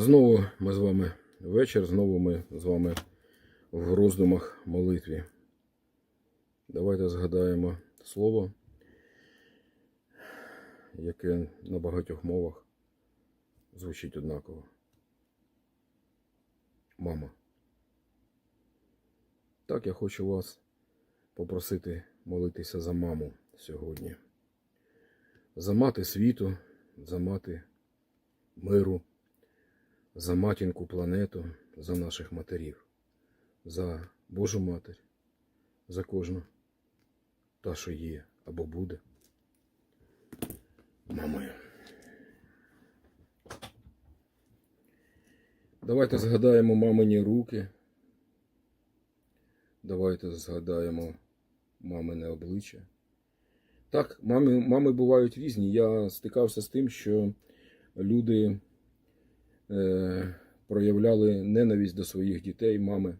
Знову ми з вами вечір, знову ми з вами в роздумах молитві. Давайте згадаємо слово, яке на багатьох мовах звучить однаково. Мама. Так, я хочу вас попросити молитися за маму сьогодні. За мати світу, за мати миру, за матінку планету, за наших матерів, за Божу Матір, за кожну та, що є або буде. Мамою. Давайте згадаємо мамині руки. Давайте згадаємо мамине обличчя. Так, мами, мами бувають різні. Я стикався з тим, що люди проявляли ненависть до своїх дітей, мами.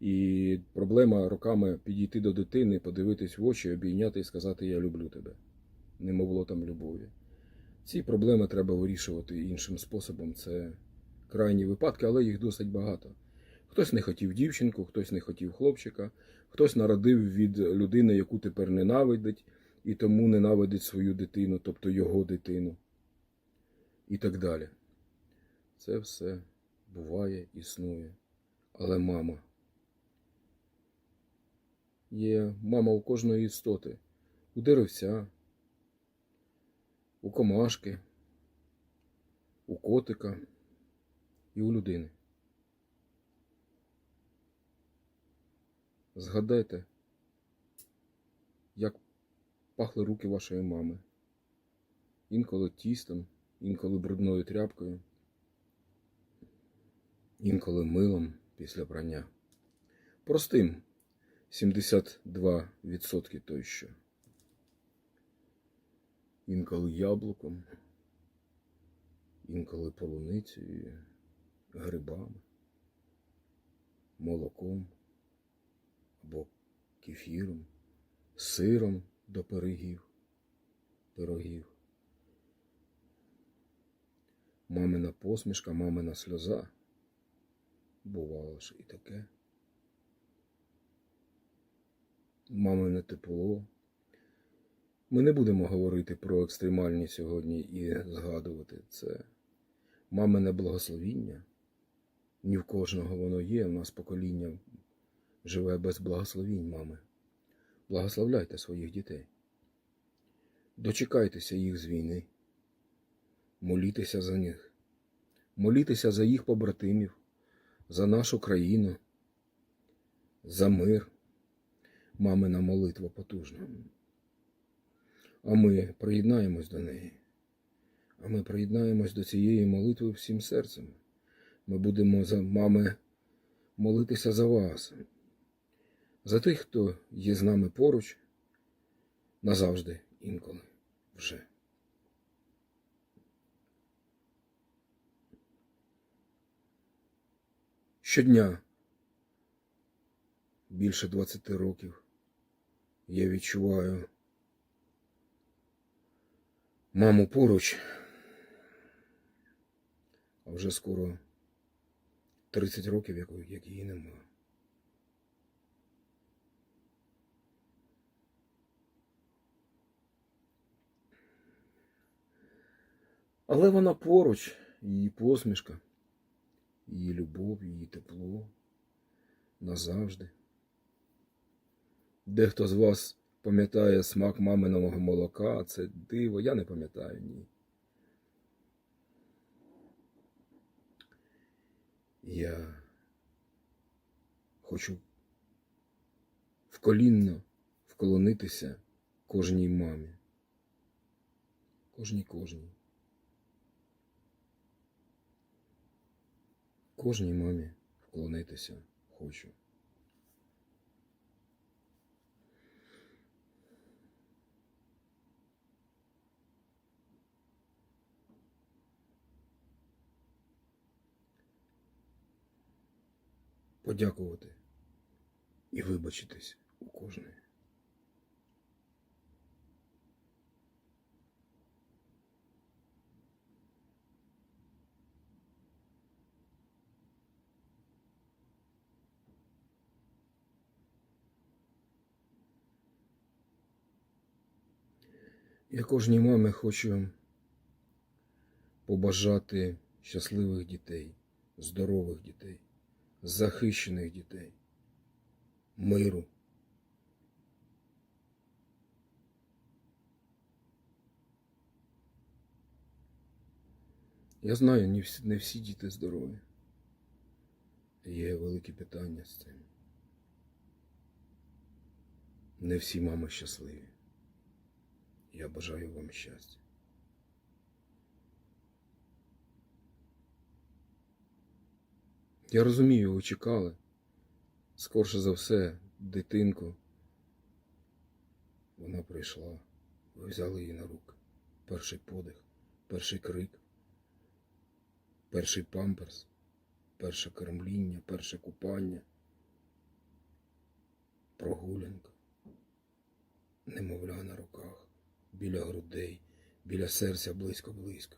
І проблема роками підійти до дитини, подивитись в очі, обійняти і сказати Я люблю тебе. Не було там любові. Ці проблеми треба вирішувати іншим способом. Це крайні випадки, але їх досить багато. Хтось не хотів дівчинку, хтось не хотів хлопчика, хтось народив від людини, яку тепер ненавидить, і тому ненавидить свою дитину, тобто його дитину. І так далі. Це все буває, існує. Але мама. Є мама у кожної істоти, у деревця, у комашки, у котика і у людини. Згадайте, як пахли руки вашої мами. Інколи тістом, інколи брудною тряпкою, інколи милом після прання. Простим 72% той що. Інколи яблуком, інколи полуницею, грибами, молоком або кефіром, сиром до пирогів, пирогів. Мамина посмішка, мамина сльоза. Бувало ж і таке. Мамине тепло. Ми не будемо говорити про екстремальні сьогодні і згадувати це. Мамине благословіння. Ні в кожного воно є, в нас покоління живе без благословінь мами. Благословляйте своїх дітей. Дочекайтеся їх з війни. Молітеся за них. Молітеся за їх побратимів, за нашу країну, за мир. Мамина молитва потужна. А ми приєднаємось до неї. А ми приєднаємось до цієї молитви всім серцем. Ми будемо за мами молитися за вас, за тих, хто є з нами поруч, назавжди інколи вже. Щодня. Більше 20 років. Я відчуваю. Маму поруч, а вже скоро 30 років, як, її нема. Але вона поруч, її посмішка, її любов, її тепло назавжди. Дехто з вас пам'ятає смак маминого молока, це диво, я не пам'ятаю ні. Я хочу вколінно вклонитися кожній мамі. Кожній кожній. Кожній мамі вклонитися хочу. Подякувати і вибачитись у кожної. Я кожній мамі хочу побажати щасливих дітей, здорових дітей, захищених дітей, миру. Я знаю, не всі, не всі діти здорові. Є великі питання з цим. Не всі мами щасливі. Я бажаю вам щастя. Я розумію, ви чекали. Скорше за все, дитинку. Вона прийшла. Ви взяли її на руки. Перший подих, перший крик, перший памперс, перше кормління, перше купання, прогулянка, немовля на руках, біля грудей, біля серця близько-близько.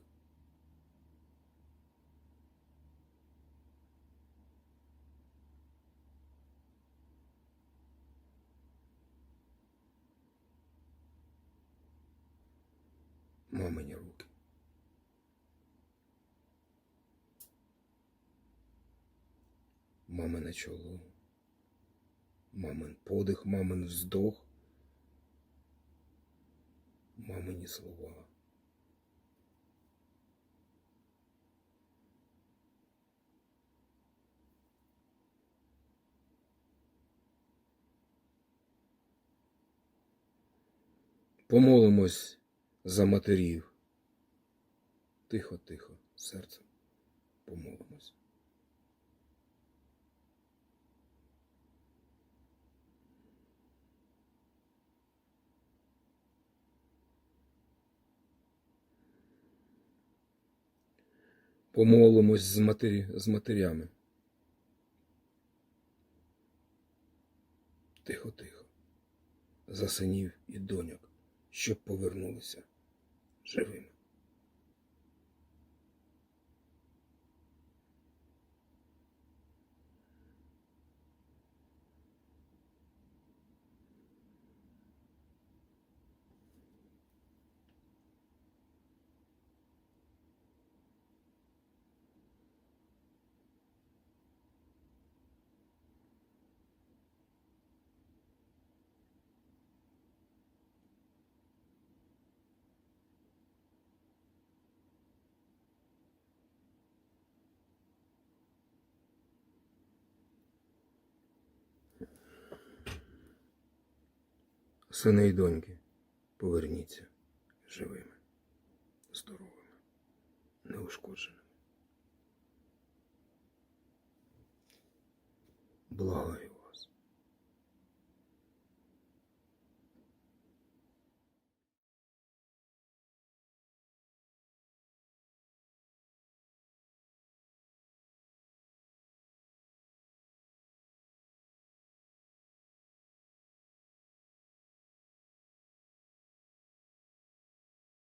Мамині руки. Мамине чоло. Мамин подих, мамин вздох. Мамині слова. Помолимось за матерів. Тихо, тихо, серцем помолимось. Помолимось з, матері, з матерями. Тихо, тихо. За синів і доньок, щоб повернулися живими. Сини і доньки, поверніться живими, здоровими, неушкодженими. Благаю